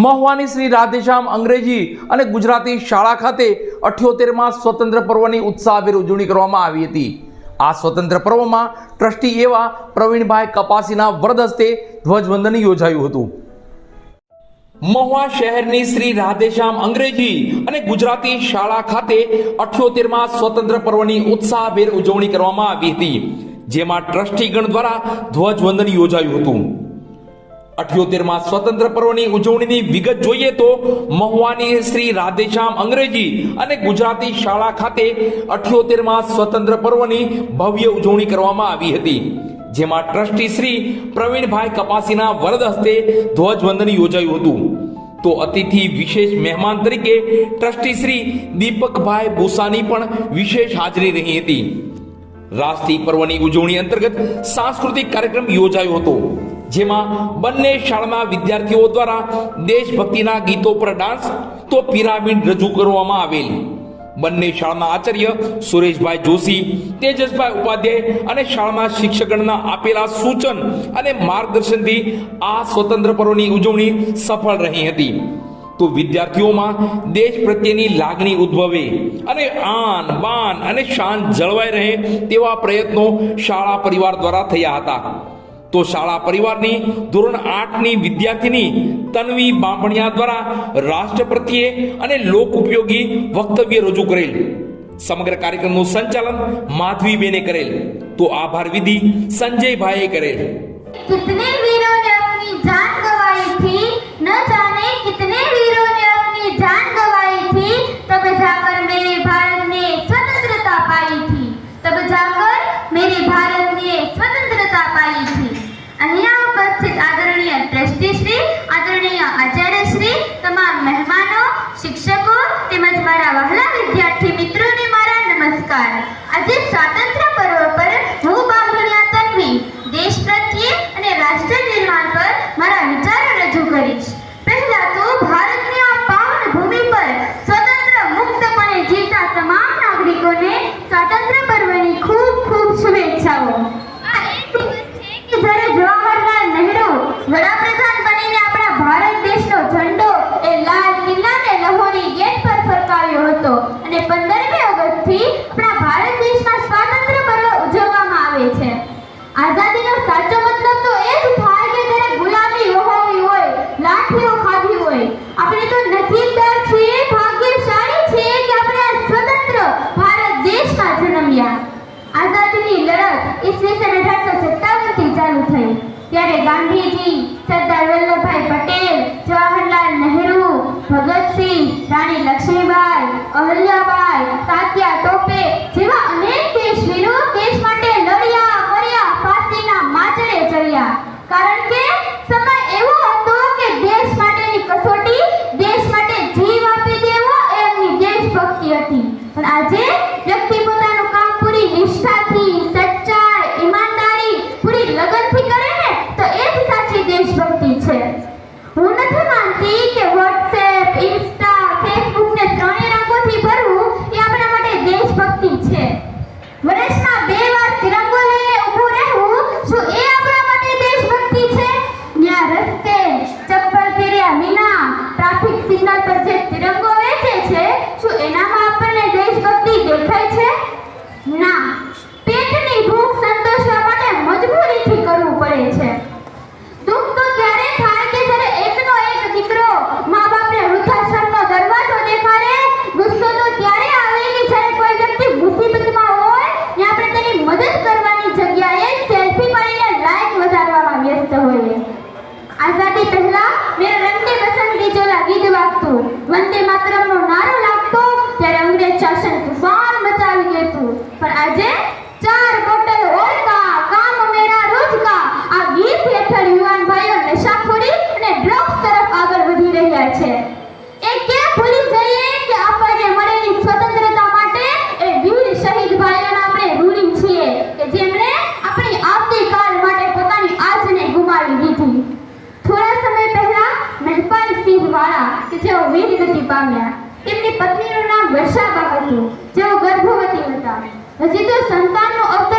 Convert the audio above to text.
મહુવાની શ્રી રાધેશ્યામ અંગ્રેજી અને ગુજરાતી શાળા ખાતે અઠ્યોતેરમાં સ્વતંત્ર પર્વની ઉત્સાહભેર ઉજવણી કરવામાં આવી હતી. આ સ્વતંત્ર પર્વમાં ટ્રસ્ટી એવા પ્રવીણભાઈ કપાસીના વરદ હસ્તે ધ્વજવંદન યોજાયું હતું. મહુવા શહેરની શ્રી રાધેશ્યામ અંગ્રેજી અને ગુજરાતી શાળા ખાતે અઠ્યોતેરમાં સ્વતંત્ર પર્વની ઉત્સાહભેર ઉજવણી કરવામાં આવી હતી, જેમાં ટ્રસ્ટીગણ દ્વારા ધ્વજવંદન યોજાયું હતું. અઠ્યોતેરમાં સ્વતંત્ર પર્વની ઉજવણીની વિગત જોઈએ તો મહુવાની શ્રી રાધેશ્યામ અંગ્રેજી અને ગુજરાતી શાળા ખાતે અઠ્યોતેરમાં સ્વતંત્ર પર્વની ભવ્ય ઉજવણી કરવામાં આવી હતી, જેમાં ટ્રસ્ટી શ્રી પ્રવીણભાઈ કપાસીના વરદ હસ્તે ધ્વજવંદન યોજાયું હતું. તો અતિથિ વિશેષ મહેમાન તરીકે ટ્રસ્ટી શ્રી દીપકભાઈ ભૂસાની પણ વિશેષ હાજરી રહી હતી. રાષ્ટ્રીય પર્વની ઉજવણી અંતર્ગત સાંસ્કૃતિક કાર્યક્રમ યોજાયો હતો. જેમાં બંને શાળાના વિદ્યાર્થીઓ દ્વારા દેશભક્તિના ગીતો પર ડાન્સ તો પિરામિડ રજૂ કરવામાં આવેલ. બંને શાળાના આચાર્ય સુરેશભાઈ જોશી, તેજસભાઈ ઉપાધ્યાય અને શાળાના શિક્ષકગણના આપેલા સૂચન અને માર્ગદર્શનથી આ સ્વતંત્ર પર્વની ઉજવણી સફળ રહી હતી. તો વિદ્યાર્થીઓમાં દેશ પ્રત્યેની લાગણી ઉદ્ભવે અને આન, બાન અને શાન જળવાઈ રહે તેવા પ્રયત્નો શાળા પરિવાર દ્વારા થયા હતા. તો શાળા પરિવારની ધોરણ આઠની વિદ્યાર્થીની તન્વી બાંભણિયા દ્વારા રાષ્ટ્ર પ્રત્યે અને લોક ઉપયોગી વક્તવ્ય રજૂ કરેલ. સમગ્ર કાર્યક્રમનું સંચાલન માધવીબેને કરેલ. તો આભાર વિધિ સંજયભાઈએ કરેલ. કિતને વીરો જાન ગવાઈ થી ન જાને કિતને વીરો ને 4점 વ્યક્તિ પોતાનું કામ પૂરી નિષ્ઠાથી વાગતું વંદે પામ્યા તેમની પત્નીનું નામ વર્ષાબા હતું. જેઓ ગર્ભવતી હતા. હજી તો સંતાનનો અવતરણ